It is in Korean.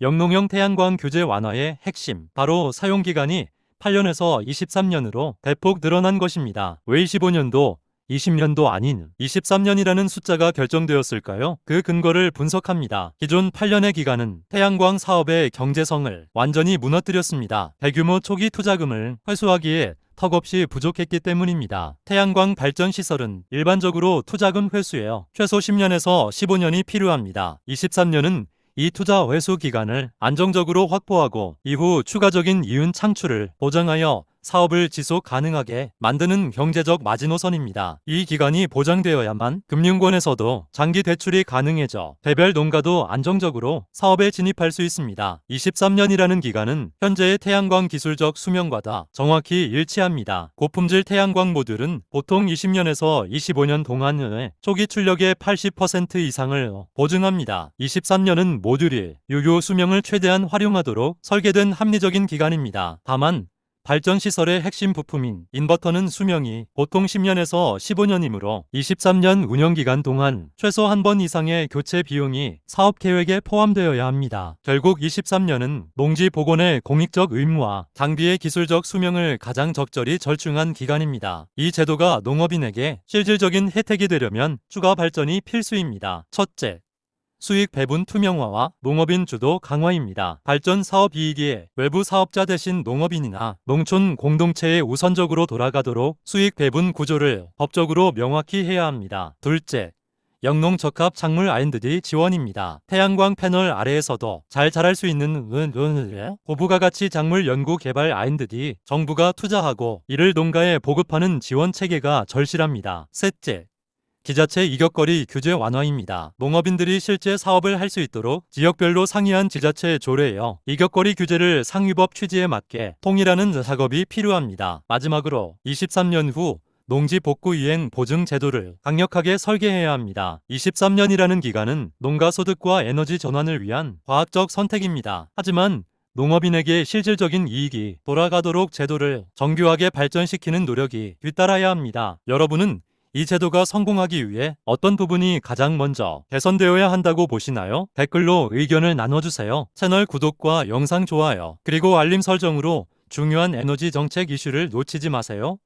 영농형 태양광 규제 완화의 핵심, 바로 사용기간이 8년에서 23년으로 대폭 늘어난 것입니다. 왜 25년도, 20년도 아닌 23년이라는 숫자가 결정되었을까요? 그 근거를 분석합니다. 기존 8년의 기간은 태양광 사업의 경제성을 완전히 무너뜨렸습니다. 대규모 초기 투자금을 회수하기에 턱없이 부족했기 때문입니다. 태양광 발전 시설은 일반적으로 투자금 회수에 최소 10년에서 15년이 필요합니다. 23년은 이 투자 회수 기간을 안정적으로 확보하고 이후 추가적인 이윤 창출을 보장하여 사업을 지속 가능하게 만드는 경제적 마지노선입니다. 이 기간이 보장되어야만 금융권에서도 장기 대출이 가능해져 개별 농가도 안정적으로 사업에 진입할 수 있습니다. 23년이라는 기간은 현재의 태양광 기술적 수명과다 정확히 일치합니다. 고품질 태양광 모듈은 보통 20년에서 25년 동안의 초기 출력의 80% 이상을 보증합니다. 23년은 모듈이 유효 수명을 최대한 활용하도록 설계된 합리적인 기간입니다. 다만 발전 시설의 핵심 부품인 인버터는 수명이 보통 10년에서 15년이므로 23년 운영 기간 동안 최소 한 번 이상의 교체 비용이 사업 계획에 포함되어야 합니다. 결국 23년은 농지 복원의 공익적 의무와 장비의 기술적 수명을 가장 적절히 절충한 기간입니다. 이 제도가 농업인에게 실질적인 혜택이 되려면 추가 발전이 필수입니다. 첫째, 수익 배분 투명화와 농업인 주도 강화입니다. 발전 사업 이익이 외부 사업자 대신 농업인이나 농촌 공동체에 우선적으로 돌아가도록 수익 배분 구조를 법적으로 명확히 해야 합니다. 둘째, 영농 적합 작물 R&D 지원입니다. 태양광 패널 아래에서도 잘 자랄 수 있는 고부가 가치 작물 연구 개발 R&D 정부가 투자하고 이를 농가에 보급하는 지원 체계가 절실합니다. 셋째, 기자체 이격거리 규제 완화입니다. 농업인들이 실제 사업을 할 수 있도록 지역별로 상이한 지자체 조례여 이격거리 규제를 상위법 취지에 맞게 통일하는 작업이 필요합니다. 마지막으로 23년 후 농지 복구 이행 보증 제도를 강력하게 설계해야 합니다. 23년이라는 기간은 농가 소득과 에너지 전환을 위한 과학적 선택입니다. 하지만 농업인에게 실질적인 이익이 돌아가도록 제도를 정교하게 발전시키는 노력이 뒤따라야 합니다. 여러분은 이 제도가 성공하기 위해 어떤 부분이 가장 먼저 개선되어야 한다고 보시나요? 댓글로 의견을 나눠주세요. 채널 구독과 영상 좋아요, 그리고 알림 설정으로 중요한 에너지 정책 이슈를 놓치지 마세요.